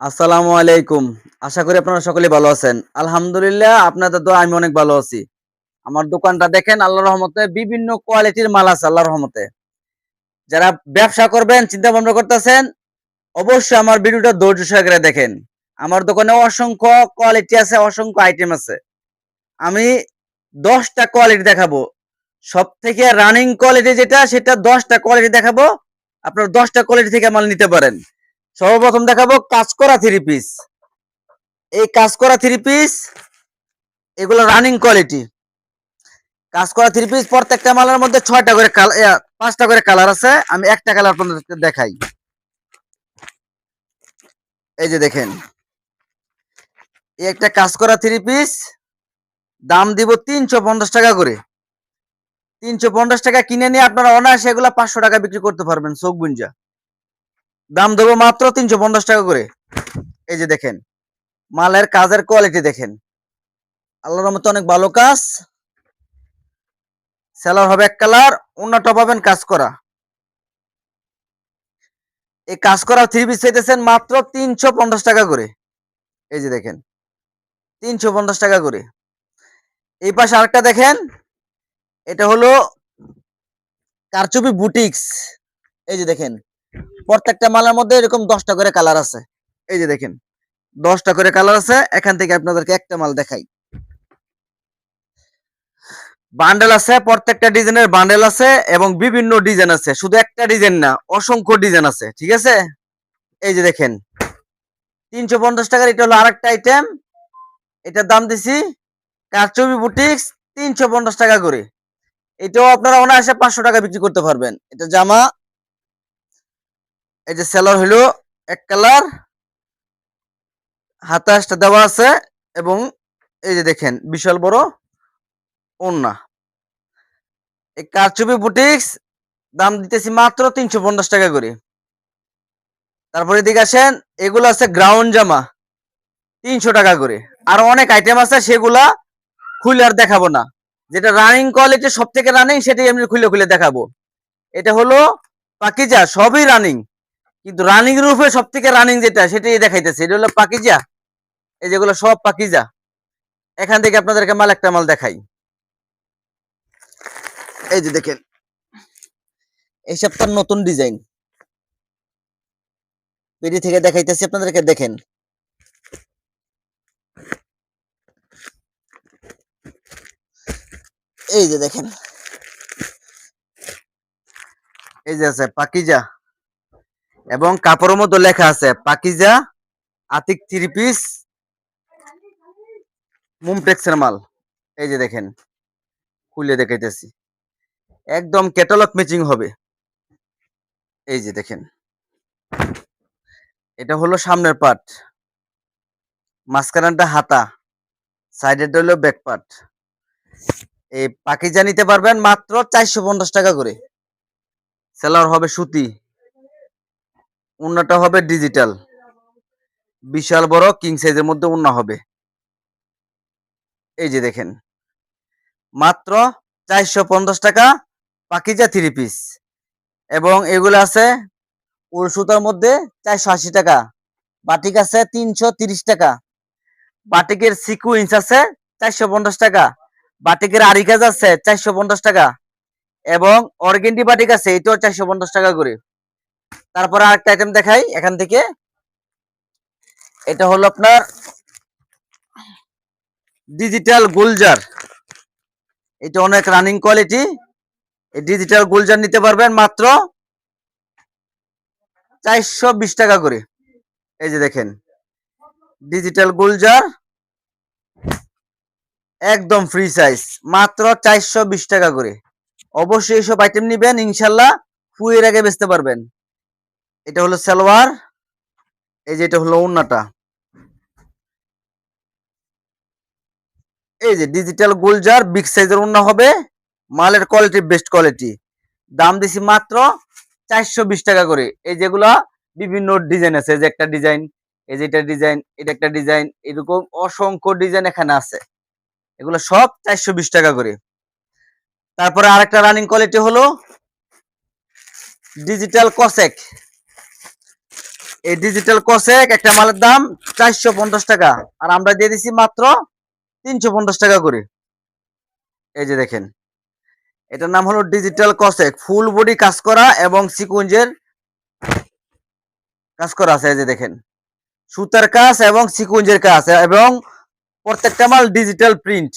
আসসালামু আলাইকুম। আশা করি আপনারা সকলে ভালো আছেন। আলহামদুলিল্লাহ, আপনাদের তো আমি অনেক ভালো আছি। আমার দোকানটা দেখেন আল্লাহ রহমতে বিভিন্ন কোয়ালিটির মাল আছে আল্লাহ রহমতে। যারা ব্যবসা করবেন চিন্তা ভাবনা করতেছেন, অবশ্যই আমার ভিডিওটা ধৈর্য সহকারে দেখেন। আমার দোকানে অসংখ্য কোয়ালিটি আছে, অসংখ্য আইটেম আছে। আমি দশটা কোয়ালিটি দেখাবো। সব থেকে রানিং কোয়ালিটি যেটা, সেটা দশটা কোয়ালিটি দেখাবো। আপনার দশটা কোয়ালিটি থেকে মাল নিতে পারেন। সর্বপ্রথম দেখাবো কাজ করা থ্রি পিস এই কাজ করা থ্রি পিস এগুলো রানিং কোয়ালিটি কাজ করা থ্রি পিস প্রত্যেকটা মালের মধ্যে ছয়টা করে পাঁচটা করে কালার আছে। আমি একটা কালার আপনাদেরকে দেখাই। এই যে দেখেন। এই একটা কাজ করা থ্রি পিস দাম দিব তিনশো পঞ্চাশ টাকা করে। তিনশো পঞ্চাশ টাকা কিনে নিয়ে আপনারা অনায়াসে এগুলা পাঁচশো টাকা বিক্রি করতে পারবেন বুঞ্জা। দাম দেবো মাত্র তিনশো পঞ্চাশ টাকা করে। এই যে দেখেন, মালের কাজের কোয়ালিটি দেখেন। আল্লাহর মতো অনেক ভালো কাজ। সেলার হবে এক কালার অন্যটা পাবেন কাজ করা। এই কাজ করা থ্রি পিস চাইতেছেন মাত্র তিনশো পঞ্চাশ টাকা করে। এই যে দেখেন, তিনশো পঞ্চাশ টাকা করে। এই পাশে আরেকটা দেখেন, এটা হলো কারচুপি বুটিক্স এই যে দেখেন প্রত্যেকটা মালের মধ্যে এরকম দশটা করে কালার আছে। এই যে দেখেন, দশটা করে কালার আছে, এখান থেকে আপনাদেরকে একটা মাল দেখাই। বান্ডেল আছে, প্রত্যেকটা ডিজাইনের বান্ডেল আছে এবং বিভিন্ন ডিজাইন আছে। শুধু একটা ডিজাইন না, অসংখ্য ডিজাইন আছে, ঠিক আছে? এই যে দেখেন, তিনশো পঞ্চাশ টাকার এটা হলো আরেকটা আইটেম এটার দাম দিছি কারচুপি বুটিক্স তিনশো পঞ্চাশ টাকা করে। এটাও আপনারা অনায়াসে পাঁচশো টাকা বিক্রি করতে পারবেন। এটা জামা এই যে সেলার হলো এক কালার হাতাশটা দেওয়া আছে এবং এই যে দেখেন বিশাল বড় ওন্না এই কারচুপি বুটিক্স, দাম দিতেছি মাত্র তিনশো পঞ্চাশ টাকা করে। তারপরে এদিকে আসেন, এগুলো আছে গ্রাউন্ড জামা, তিনশো টাকা করে। আর অনেক আইটেম আছে, সেগুলা খুলে আর দেখাবো না। যেটা রানিং কোয়ালিটি সব থেকে রানিং সেটাই আমি খুলে খুলে দেখাবো। এটা হলো পাকিজা, সবই রানিং কিন্তু রানিং রূপে সব থেকে রানিং যেটা, সেটাই দেখাইতেছে। এটা হলো পাকিজা। এই যেগুলো সব পাকিজা। এখান থেকে আপনাদেরকে মাল একটা মাল দেখাই। এই যে দেখেন। এই সপ্তাহ নতুন ডিজাইন পেডি থেকে দেখাইতেছি, আপনাদেরকে দেখেন। এই যে দেখেন। এই যে আছে পাকিজা। এবং কাপড়ের মধ্যে লেখা আছে, পাকিজা, আতিক থ্রি পিস মুমটেক্সের মাল। এই যে দেখেন, খুলে দেখাইতেছি। একদম ক্যাটালগ ম্যাচিং হবে। এই যে দেখেন, এটা হলো সামনের পার্ট মাঝখানটা হাতা সাইডেরটা হলো ব্যাক পার্ট এই পাকিজা নিতে পারবেন মাত্র চারশো পঞ্চাশ টাকা করে। সেলার হবে সুতি। উন্নাটা হবে ডিজিটাল বিশাল বড় কিং সাইজের মধ্যে উন্না হবে। এই যে দেখেন, মাত্র চারশো পঞ্চাশ টাকা পাকিজা থ্রি পিস এবং এগুলো আছে উল সুতার মধ্যে চারশো আশি টাকা, বাটিক আছে তিনশো তিরিশ টাকা। বাটিকের সিকুইন্স আছে চারশো পঞ্চাশ টাকা, বাটিকের আরিকাজ আছে চারশো পঞ্চাশ টাকা। এবং অর্গেন্ডি বাটিক আছে, এটাও চারশো পঞ্চাশ টাকা করে। তারপরে আরেকটা আইটেম দেখাই, এখান থেকে। এটা হলো আপনার ডিজিটাল গুলজার। এটা অনেক রানিং কোয়ালিটি এই ডিজিটাল গুলজার নিতে পারবেন মাত্র চারশো বিশ টাকা করে। এই যে দেখেন ডিজিটাল গুলজার একদম ফ্রি সাইজ মাত্র চারশো বিশ টাকা করে। অবশ্যই এইসব আইটেম নিবেন, ইনশাল্লাহ ফুয়ের আগে বেচতে পারবেন। এটা হলো সালোয়ার, এই যে এটা হলো ওন্নাটা। এই যে ডিজিটাল গুলজার বিগ সাইজের ওন্না হবে, মালের কোয়ালিটি বেস্ট কোয়ালিটি দাম দিছি মাত্র চারশো বিশ টাকা করে। এই যেগুলা বিভিন্ন ডিজাইন আছে যে একটা ডিজাইন এই যে এটা ডিজাইন এটা একটা ডিজাইন এরকম অসংখ্য ডিজাইন এখানে আছে। এগুলো সব চারশো বিশ টাকা করে। তারপরে আরেকটা রানিং কোয়ালিটি হলো ডিজিটাল কসেক এই ডিজিটাল কসেক একটা মালের দাম চারশো পঞ্চাশ টাকা। আর আমরা দিয়ে দিছি মাত্র তিনশো পঞ্চাশ টাকা করে। এই যে দেখেন, এটার নাম হলো ডিজিটাল কসেক ফুল বডি কাজ করা এবং সিকুঞ্জের কাজ করা আছে, এই যে দেখেন। সুতার কাজ এবং সিকুঞ্জের কাজ, এবং প্রত্যেকটা মাল ডিজিটাল প্রিন্ট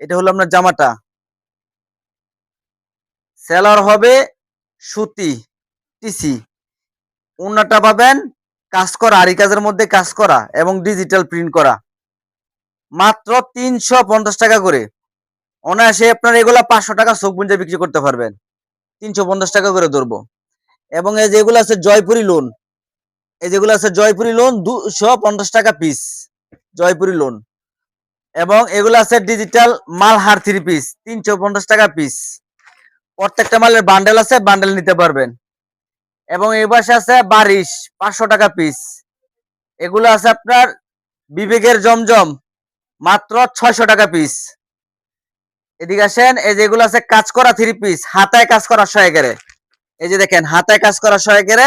এটা হলো আপনার জামাটা। সেলার হবে সুতি টিসি উন্নাটা পাবেন, কাজ করা, আরি কাজের মধ্যে কাজ করা এবং ডিজিটাল প্রিন্ট করা। মাত্র তিনশো পঞ্চাশ টাকা করে। অনায়াসে আপনার এগুলা পাঁচশো টাকা চোখ বুঞ্জে বিক্রি করতে পারবেন। তিনশো পঞ্চাশ টাকা করে ধরবো। এবং এই যেগুলো আছে জয়পুরি লোন এই যেগুলো আছে জয়পুরি লোন দুশো পঞ্চাশ টাকা পিস জয়পুরি লোন এবং এগুলো আছে ডিজিটাল মালহার থ্রি পিস তিনশো পঞ্চাশ টাকা পিস প্রত্যেকটা মালের বান্ডেল আছে বান্ডেল নিতে পারবেন। এবং এই পাশে আছে বারিশ, পাঁচশো টাকা পিস এগুলো আছে আপনার বিবেকের জমজম, মাত্র ছয়শো টাকা পিস এদিকে আসেন, এই যেগুলো আছে কাজ করা থ্রি পিস হাতায় কাজ করা সহায়কেরে এই যে দেখেন, হাতায় কাজ করা সহায়কেরে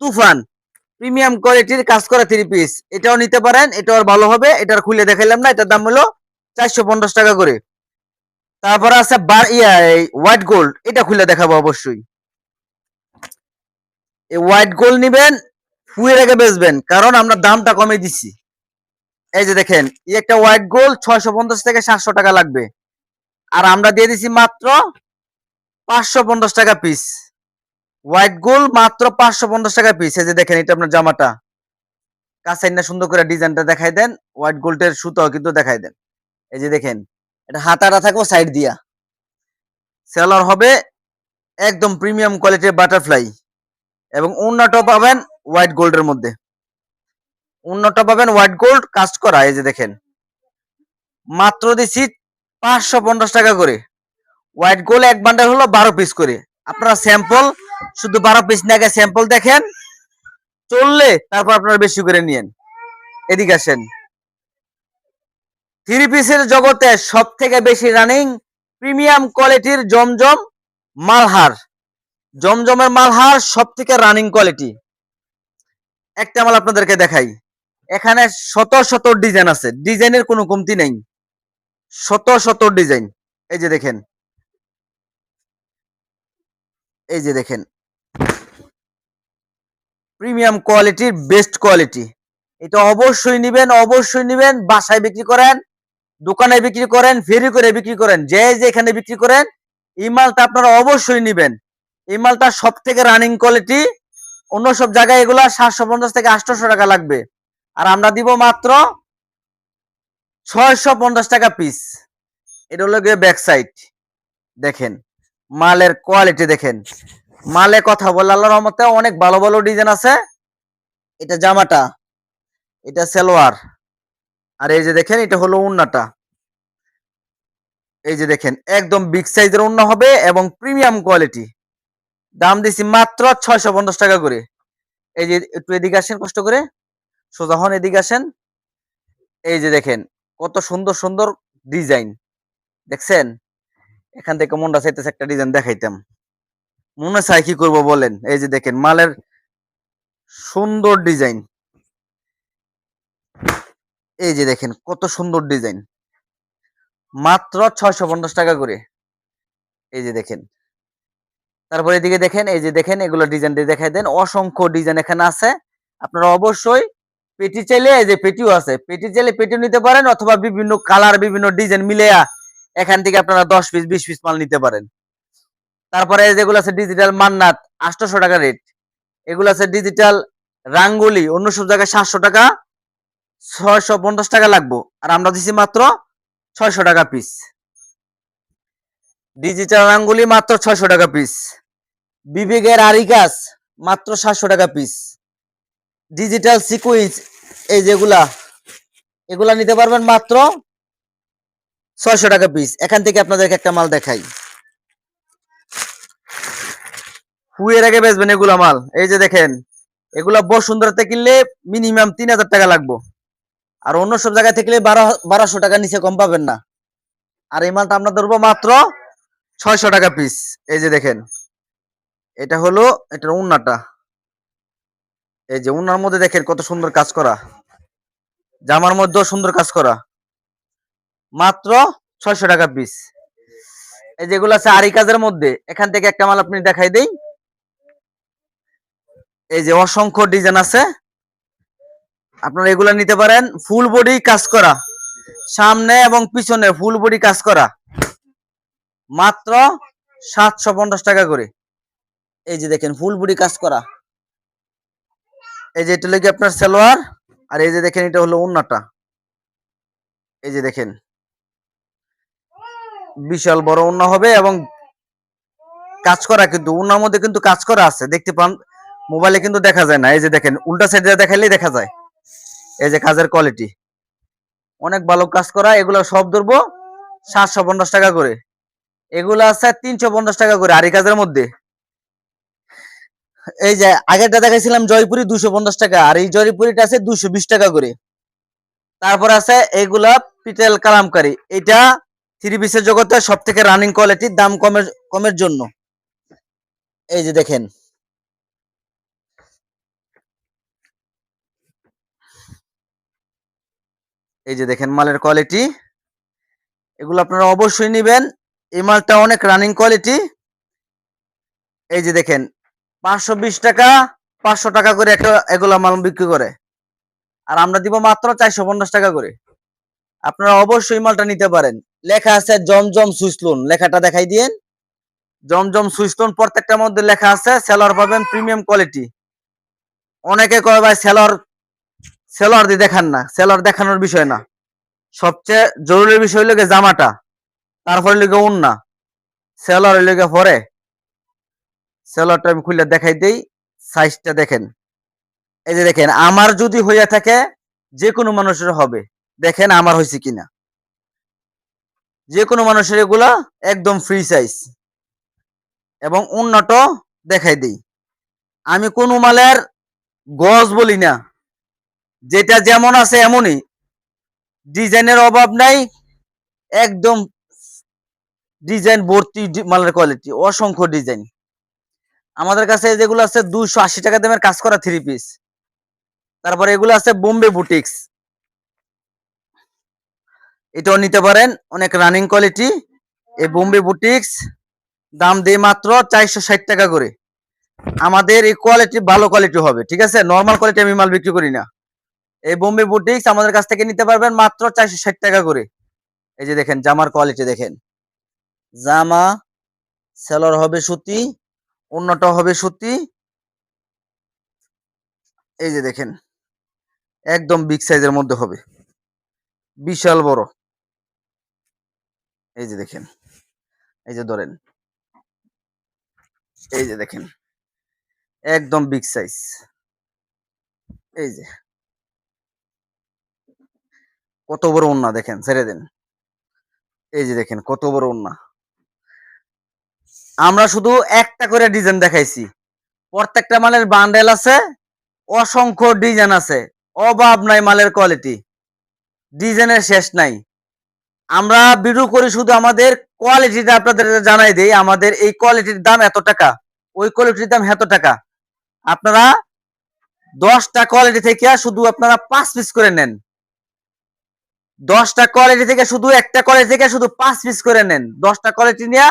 তুফান প্রিমিয়াম কোয়ালিটির কাজ করা থ্রি পিস এটাও নিতে পারেন এটাও ভালো হবে, এটার খুলে দেখাইলাম না, এটার দাম হলো চারশো পঞ্চাশ টাকা করে। তারপরে আছে বার, ইয়া হোয়াইট গোল্ড এটা খুলে দেখাবো অবশ্যই। এই হোয়াইট গোল্ড নিবেন ফুয়ে রেখে বেচবেন, কারণ আমরা দামটা কমে দিচ্ছি এই যে দেখেন, এই একটা হোয়াইট গোল্ড ছয়শো পঞ্চাশ থেকে সাতশো টাকা লাগবে। আর আমরা দিয়ে দিছি মাত্র পাঁচশো পঞ্চাশ টাকা পিস হোয়াইট গোল্ড মাত্র পাঁচশো পঞ্চাশ টাকা পিস এই যে দেখেন, এটা আপনার জামাটা। কাছাইনা সুন্দর করে ডিজাইনটা দেখাই দেন হোয়াইট গোল্ডের সুতাও কিন্তু দেখাই দেন। এই যে দেখেন, এটা হাতাটা থাকব সাইড দিয়া। সেলার হবে একদম প্রিমিয়াম কোয়ালিটির বাটারফ্লাই এবং উন্নটা পাবেন হোয়াইট গোল্ডের মধ্যে। উন্নটা পাবেন হোয়াইট গোল্ড কাস্ট করা, এই যে দেখেন। মাত্র দিছি পাঁচশো পঞ্চাশ টাকা করে। হোয়াইট গোল্ড এক বান্ডাল হলো বারো পিস করে। আপনারা স্যাম্পল শুধু বারো পিস না স্যাম্পল দেখেন। চললে তারপর আপনারা বেশি করে নিয়েন। এদিকে আসেন। থ্রি পিসের জগতে সব থেকে বেশি রানিং প্রিমিয়াম কোয়ালিটির জমজম মালহার। জমজমের মালহার সব থেকে রানিং কোয়ালিটি একটা মাল আপনাদেরকে দেখাই। এখানে শত শত ডিজাইন আছে। ডিজাইনের কোনো কমতি নেই। শত শত ডিজাইন এই যে দেখেন। এই যে দেখেন। প্রিমিয়াম কোয়ালিটির বেস্ট কোয়ালিটি এটা অবশ্যই নিবেন অবশ্যই নিবেন। বাসায় বিক্রি করেন, দোকানে বিক্রি করেন, ফেরি করে বিক্রি করেন, যে যেখানে বিক্রি করেন, এই মালটা আপনারা অবশ্যই নিবেন। এই মালটা সব থেকে রানিং কোয়ালিটি অন্য সব জায়গায় এগুলা সাতশো পঞ্চাশ থেকে আটশোশো টাকা লাগবে। আর আমরা দিব মাত্র ছয়শো পঞ্চাশ টাকা পিস এটা হলো গিয়ে ব্যাক সাইড দেখেন, মালের কোয়ালিটি দেখেন। মালে কথা বলে আল্লাহ রহমতে অনেক ভালো ভালো ডিজাইন আছে। এটা জামাটা, এটা সালোয়ার। আর এই যে দেখেন, এটা হলো উন্নাটা। এই যে দেখেন, একদম বিগ সাইজের উন্না হবে এবং প্রিমিয়াম কোয়ালিটি দাম দিছি মাত্র ছয়শো পঞ্চাশ টাকা করে। এই যে একটু এদিকে আসেন, কষ্ট করে। সোজা হন, এদিকে আসেন। এই যে দেখেন, কত সুন্দর সুন্দর ডিজাইন দেখছেন? এখান থেকে মনটা চাইতেছে একটা ডিজাইন দেখাইতাম। মনে চাই কি করব বলেন? এই যে দেখেন, মালের সুন্দর ডিজাইন এই যে দেখেন, কত সুন্দর ডিজাইন মাত্র ছয়শো পঞ্চাশ টাকা করে। এই যে দেখেন তারপর এদিকে দেখেন, এই যে দেখেন, এগুলো ডিজাইন দিয়ে দেখাই দেন। অসংখ্য ডিজাইন এখানে আছে। আপনারা অবশ্যই পেটি চাইলে, এই যে পেটিও আছে, পেটি চাইলে পেটিও নিতে পারেন অথবা বিভিন্ন কালার, বিভিন্ন ডিজাইন মিলে এখান থেকে আপনারা দশ পিস বিশ পিস মাল নিতে পারেন। তারপরে যেগুলো আছে ডিজিটাল মান্নাত, আটশোশো টাকা রেট এগুলো আছে ডিজিটাল রাঙ্গুলি, অন্য সব জায়গায় সাতশো টাকা, ছয়শো পঞ্চাশ টাকা লাগবো। আর আমরা দিছি মাত্র ছয়শো টাকা পিস ডিজিটাল রাঙ্গুলি মাত্র ছয়শো টাকা পিস বিবেকের আরিকাস মাত্র সাতশো টাকা পিস ডিজিটাল সিকুইন্স এই যেগুলা, এগুলা নিতে পারবেন মাত্র ছয়শো টাকা পিস এখান থেকে আপনাদেরকে একটা মাল দেখাই। ফুয়ের আগে বেচবেন এগুলা মাল। এই যে দেখেন, এগুলা বসুন্ধরাতে কিনলে মিনিমাম তিন হাজার টাকা লাগবো। আর অন্য সব জায়গায় থেকে বারো বারোশো টাকা নিচে কম পাবেন না। আর এই মালটা আপনার ধরবো মাত্র ছয়শো টাকা পিস এই যে দেখেন, এটা হলো, এটার উন্নাটা। এই যে উনার মধ্যে দেখেন কত সুন্দর কাজ করা। জামার মধ্যেও সুন্দর কাজ করা। মাত্র ছয়শো টাকা পিস এই যেগুলো আছে আরি কাজের মধ্যে, এখান থেকে একটা মাল আপনি দেখাই দেই। এই যে অসংখ্য ডিজাইন আছে। আপনারা এগুলা নিতে পারেন। ফুল বডি কাজ করা। সামনে এবং পিছনে ফুল বডি কাজ করা। মাত্র সাতশো পঞ্চাশ টাকা করে। এই যে দেখেন, ফুল বডি কাজ করা। এই যে এটা লেগে আপনার সালোয়ার? আর এই যে দেখেন, এটা হলো উন্নাটা এই যে দেখেন। বিশাল বড় উন্না হবে এবং কাজ করা কিন্তু উন্নার মধ্যে কিন্তু কাজ করা আছে। দেখতে পান, মোবাইলে কিন্তু দেখা যায় না। এই যে দেখেন, উল্টা সাইডে দেখাইলেই দেখা যায়। এই যে কাজের কোয়ালিটি অনেক ভালো কাজ করা, এগুলো সব ধরবো সাতশো পঞ্চাশ টাকা করে। এগুলো আছে তিনশো পঞ্চাশ টাকা করে আরি কাজের মধ্যে। এই যে, আগেরটা দেখাইছিলাম জয়পুরি দুশো পঞ্চাশ টাকা, আর এই জয়পুরিটা আছে দুশো বিশ টাকা করে। তারপর আছে এগুলা পিটেল কালামকারি। এটা থ্রি পিসের জগতে সব থেকে রানিং কোয়ালিটির দাম কমের কমের জন্য। এই যে দেখেন। এই যে দেখেন মালের কোয়ালিটি এগুলো আপনারা অবশ্যই নেবেন। এই মালটা অনেক রানিং কোয়ালিটি এই যে দেখেন, পাঁচশো বিশ টাকা, পাঁচশো টাকা করে এগুলা মাল বিক্রি করে। আর আমরা দিব মাত্র চারশো পঞ্চাশ টাকা করে। আপনারা অবশ্যই মালটা নিতে পারেন। লেখা আছে জমজম সুইসলুন লেখাটা দেখাই দিয়েন। জমজম সুইসলুন প্রত্যেকটার মধ্যে লেখা আছে সেলর পাবেন প্রিমিয়াম কোয়ালিটি অনেকে কয়, ভাই সেলর সেলর দিয়ে দেখান না। সেলর দেখানোর বিষয় না। সবচেয়ে জরুরি বিষয় হলো জামাটা। তারপরে লিগে উন্না সেলর লিগে পরে। সেলরটা আমি খুলে দেখাই দেই সাইজটা দেখেন। এই যে দেখেন, আমার যদি হইয়া থাকে যে কোনো মানুষের হবে। দেখেন আমার হয়েছে কিনা। যে কোনো মানুষের এগুলা একদম ফ্রি সাইজ এবং উন্নত দেখাই দেই। আমি কোনো মালের গজ বলি না। যেটা যেমন আছে এমনই। ডিজাইনের অভাব নাই। একদম ডিজাইন ভর্তি মালের কোয়ালিটি অসংখ্য ডিজাইন। আমাদের কাছে যেগুলো আছে দুশো আশি টাকা দামের কাজ করা থ্রি পিস তারপরে এগুলো আছে বোম্বে বুটিক্স এটাও নিতে পারেন, অনেক রানিং কোয়ালিটি এই বোম্বে বুটিক্স দাম দিয়ে মাত্র চারশো ষাট টাকা করে। আমাদের এই কোয়ালিটি ভালো কোয়ালিটি হবে, ঠিক আছে? নর্মাল কোয়ালিটি আমি মাল বিক্রি করি না। এই বোম্বে বুটিক্স আমাদের কাছ থেকে নিতে পারবেন মাত্র চারশো ষাট টাকা করে। এই যে দেখেন, জামার কোয়ালিটি দেখেন। জামা, সেলর হবে সুতি অন্যটা হবে সুতি। এই যে দেখেন, একদম বিগ সাইজের মধ্যে হবে। বিশাল বড়। এই যে দেখেন, এই যে ধরেন, এই যে দেখেন, একদম বিগ সাইজ এই যে, কত বড় ওন্না দেখেন, ছেড়ে দেন। এই যে দেখেন, কত বড় ওন্না আমরা শুধু একটা করে ডিজাইন দেখাইছি। প্রত্যেকটা মালের বান্ডেল আছে, অসংখ্য ডিজাইন আছে, অভাব নাই মালের কোয়ালিটি ডিজাইনের শেষ নাই। আমরা ভিডিও করি শুধু আমাদের কোয়ালিটিটা আপনাদের জানাই দেই, আমাদের এই কোয়ালিটির দাম এত টাকা, ওই কোয়ালিটির দাম এত টাকা। আপনারা দশটা কোয়ালিটি থেকে শুধু আপনারা পাঁচ পিস করে নেন। দশটা কোয়ালিটি থেকে শুধু একটা কোয়ালিটি থেকে শুধু পাঁচ পিস করে নেন। দশটা কোয়ালিটি নিয়ে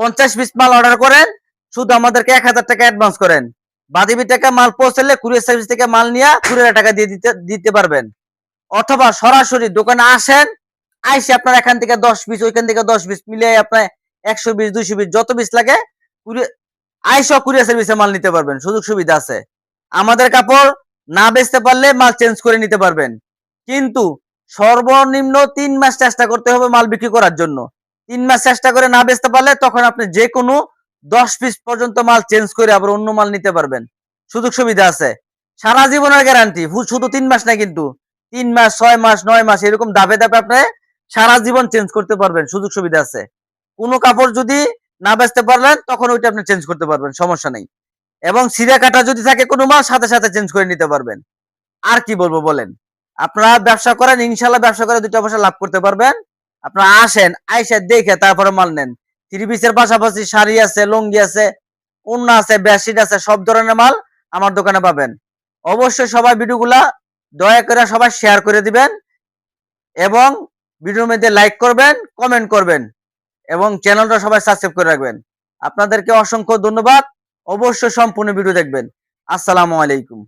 পঞ্চাশ পিস মাল অর্ডার করেন, শুধু আমাদেরকে এক হাজার টাকা অ্যাডভান্স করেন। বাদিবি টাকা মাল পৌঁছালে কুরিয়ার সার্ভিস থেকে মাল নিয়ে কুড়ি টাকা দিয়ে দিতে দিতে পারবেন। অথবা সরাসরি দোকানে আসেন, আইসে আপনার এখান থেকে দশ পিস ওইখান থেকে দশ পিস মিলিয়ে আপনার একশো বিশ দুইশো পিস যত পিস লাগে আইসা কুরিয়ার সার্ভিসে মাল নিতে পারবেন, সুযোগ সুবিধা আছে। আমাদের কাপড় না বেচতে পারলে মাল চেঞ্জ করে নিতে পারবেন। কিন্তু সর্বনিম্ন তিন মাস চেষ্টা করতে হবে মাল বিক্রি করার জন্য। তিন মাস চেষ্টা করে না বেচতে পারলে তখন আপনি যে কোনো দশ পিস পর্যন্ত মাল চেঞ্জ করে আবার অন্য মাল নিতে পারবেন। সুযোগ সুবিধা আছে। সারা জীবনের গ্যারান্টি শুধু তিন মাস না কিন্তু তিন মাস, ছয় মাস, নয় মাস, এরকম দাবে দাবে আপনি সারা জীবন চেঞ্জ করতে পারবেন, সুযোগ সুবিধা আছে। কোনো কাপড় যদি না বেচতে পারলেন, তখন ওইটা আপনি চেঞ্জ করতে পারবেন, সমস্যা নেই। এবং সিরা কাটা যদি থাকে কোনো মাল, সাথে সাথে চেঞ্জ করে নিতে পারবেন। আর কি বলব বলেন? আপনারা ব্যবসা করেন ইনশাল্লাহ ব্যবসা করে দুটো পয়সা লাভ করতে পারবেন। আপনারা আসেন, আইসা দেখে তারপরে মাল নেন। থ্রি পিসের পাশাপাশি শাড়ি আছে, লুঙ্গি আছে ওন্না আছে, বেডশিট আছে, সব ধরনের মাল আমার দোকানে পাবেন। অবশ্যই সবাই ভিডিওগুলা দয়া করে সবাই শেয়ার করে দিবেন এবং ভিডিওর মধ্যে লাইক করবেন, কমেন্ট করবেন এবং চ্যানেলটা সবাই সাবস্ক্রাইব করে রাখবেন। আপনাদেরকে অসংখ্য ধন্যবাদ। অবশ্যই সম্পূর্ণ ভিডিও দেখবেন। আসসালামু আলাইকুম।